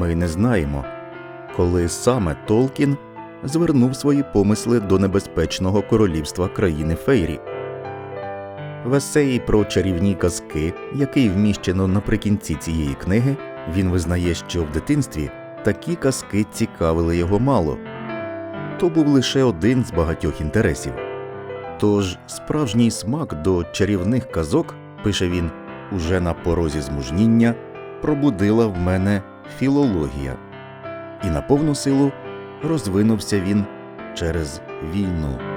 Ми не знаємо, коли саме Толкін звернув свої помисли до небезпечного королівства країни Фейрі. В есеї про чарівні казки, який вміщено наприкінці цієї книги, він визнає, що в дитинстві такі казки цікавили його мало. То був лише один з багатьох інтересів. Тож справжній смак до чарівних казок, пише він, уже на порозі змужніння пробудила в мене філологія, і на повну силу розвинувся він через війну.